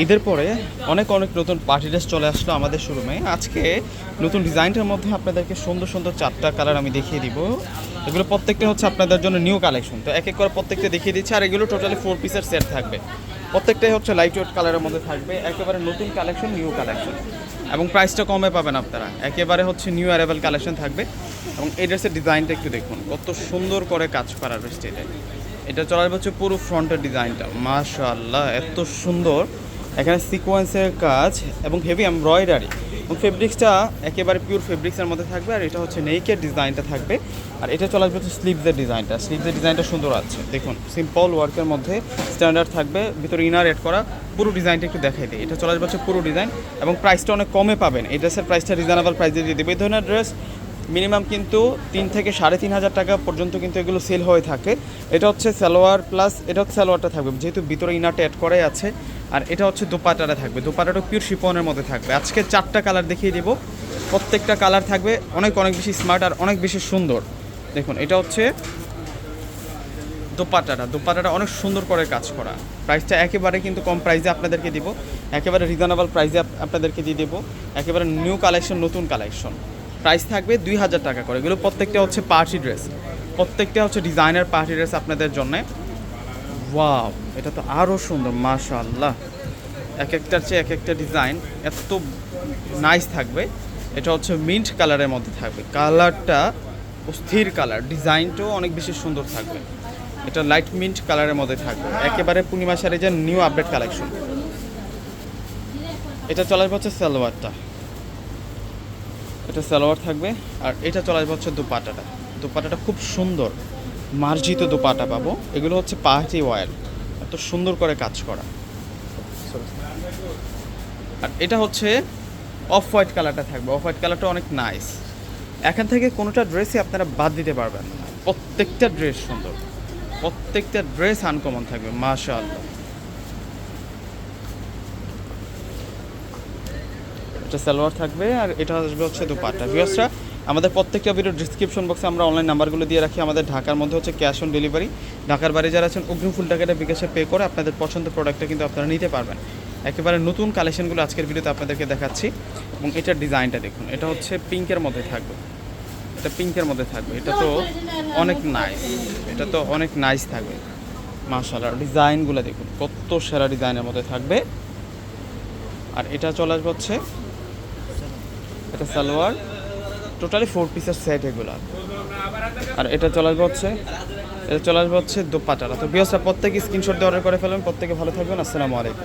ঈদের পরে অনেক অনেক নতুন পার্টি ড্রেস চলে আসলো আমাদের শোরুমে আজকে নতুন ডিজাইনটার মধ্যে আপনাদেরকে সুন্দর সুন্দর চারটা কালার আমি দেখিয়ে দিব। এগুলো প্রত্যেকটা হচ্ছে আপনাদের জন্য নিউ কালেকশন তো এক এক করে প্রত্যেকটা দেখিয়ে দিচ্ছি, আর এগুলো টোটালি ফোর পিসের সেট থাকবে। প্রত্যেকটাই হচ্ছে লাইট ওয়েট কালারের মধ্যে থাকবে, একেবারে নতুন কালেকশন নিউ কালেকশন এবং প্রাইসটা কমে পাবেন আপনারা। একেবারে হচ্ছে নিউ অ্যারাইভেল কালেকশন থাকবে। এবং এই ড্রেসের ডিজাইনটা একটু দেখুন, কত সুন্দর করে কাজ করা ড্রেসটা এটা। চলার হচ্ছে পুরো ফ্রন্টের ডিজাইনটা মাশাআল্লাহ, এত সুন্দর। এখানে সিকোয়েন্সের কাজ এবং হেভি এমব্রয়ডারি এবং ফেব্রিক্সটা একেবারে পিওর ফেব্রিক্সের মধ্যে থাকবে আর এটা হচ্ছে নেইকের ডিজাইনটা থাকবে। আর এটা চলে আসবে হচ্ছে স্লিভসের ডিজাইনটা স্লিভসের ডিজাইনটা সুন্দর আছে। দেখুন সিম্পল ওয়ার্কের মধ্যে স্ট্যান্ডার্ড থাকবে। ভিতরে ইনার এড করা পুরো ডিজাইনটা একটু দেখাই দিই। এটা চলে আসবে হচ্ছে পুরো ডিজাইন এবং প্রাইসটা অনেক কমে পাবেন। এই ড্রেসের প্রাইসটা রিজনেবল প্রাইসে দিয়ে দেবে। এই ধরনের ড্রেস মিনিমাম কিন্তু তিন থেকে সাড়ে তিন হাজার টাকা পর্যন্ত কিন্তু এগুলো সেল হয়ে থাকে। এটা হচ্ছে সালোয়ার প্লাস এটা হচ্ছে সালোয়ারটা থাকবে। যেহেতু ভিতরে ইনারটা অ্যাড করাই আছে আর এটা হচ্ছে দোপাটাটা থাকবে। দোপাটাটা পিওর শিপনের মধ্যে থাকবে। আজকে চারটা কালার দেখিয়ে দেবো। প্রত্যেকটা কালার থাকবে অনেক অনেক বেশি স্মার্ট আর অনেক বেশি সুন্দর। দেখুন, এটা হচ্ছে দোপাটাটা। দোপাটাটা অনেক সুন্দর করে কাজ করা। প্রাইসটা একেবারে কিন্তু কম প্রাইসে আপনাদেরকে দিব। একেবারে রিজনেবল প্রাইসে আপনাদেরকে দিয়ে দেবো। একেবারে নিউ কালেকশন নতুন কালেকশন প্রাইস থাকবে দুই হাজার টাকা করে। এগুলো প্রত্যেকটা হচ্ছে পার্টি ড্রেস প্রত্যেকটা হচ্ছে ডিজাইনার পার্টি ড্রেস আপনাদের জন্য। ওয়াও, এটা তো আরও সুন্দর, মাশাআল্লাহ। এক একটার চেয়ে এক একটা ডিজাইন এত নাইস থাকবে। এটা হচ্ছে মিন্ট কালারের মধ্যে থাকবে। কালারটা অস্থির কালার, ডিজাইনটাও অনেক বেশি সুন্দর থাকবে। এটা লাইট মিন্ট কালারের মধ্যে থাকবে। একেবারে পূর্ণিমা শাড়িজের নিউ আপডেট কালেকশন এটা চলে আসবে হচ্ছে সালোয়ারটা। এটা সালোয়ার থাকবে আর এটা চলে আসবে হচ্ছে দুপাটাটা। দুপাটাটা খুব সুন্দর। মার্জিত দুপাটা পাবো। এগুলো হচ্ছে পাহাড়ি ওয়ার এত সুন্দর করে কাজ করা। আর এটা হচ্ছে অফ হোয়াইট কালারটা থাকবে। অফ হোয়াইট কালারটা অনেক নাইস। এখান থেকে কোনোটা ড্রেসই আপনারা বাদ দিতে পারবেন না। প্রত্যেকটা ড্রেস সুন্দর। প্রত্যেকটা ড্রেস আনকমন থাকবে, মাশাআল্লাহ। এটা সালোয়ার থাকবে আর এটা আসবে হচ্ছে দুপাট্টা ভিউয়ার্সরা আমাদের প্রত্যেকটা ভিডিও ডিসক্রিপশন বক্সে আমরা অনলাইন নাম্বারগুলো দিয়ে রাখি। আমাদের ঢাকার মধ্যে হচ্ছে ক্যাশ অন ডেলিভারি ঢাকার বাইরে যারা আছেন, অগ্রিম ফুল টাকাটা বিকাশে পে করে আপনাদের পছন্দের প্রোডাক্টটা কিন্তু আপনারা নিতে পারবেন। একেবারে নতুন কালেকশনগুলো আজকের ভিডিওতে আপনাদেরকে দেখাচ্ছি। এবং এটার ডিজাইনটা দেখুন, এটা হচ্ছে পিঙ্কের মধ্যে থাকবে। এটা পিঙ্কের মধ্যে থাকবে। এটা তো অনেক নাইস এটা তো অনেক নাইস থাকবে। মাশাআল্লাহ ডিজাইনগুলো দেখুন, কত সেরা ডিজাইনের মধ্যে থাকবে। আর এটা চলে আসবে হচ্ছে, এটা সালোয়ার। টোটালি ফোর পিসের সেট এগুলো। আর এটা চলে আসবে হচ্ছে, এটা চলে আসবে হচ্ছে দোপাটারা তো বিয়সরা প্রত্যেকে স্ক্রিনশট দিয়ে অর্ডার করে ফেলবেন। প্রত্যেকে ভালো থাকবেন। আসসালামু আলাইকুম।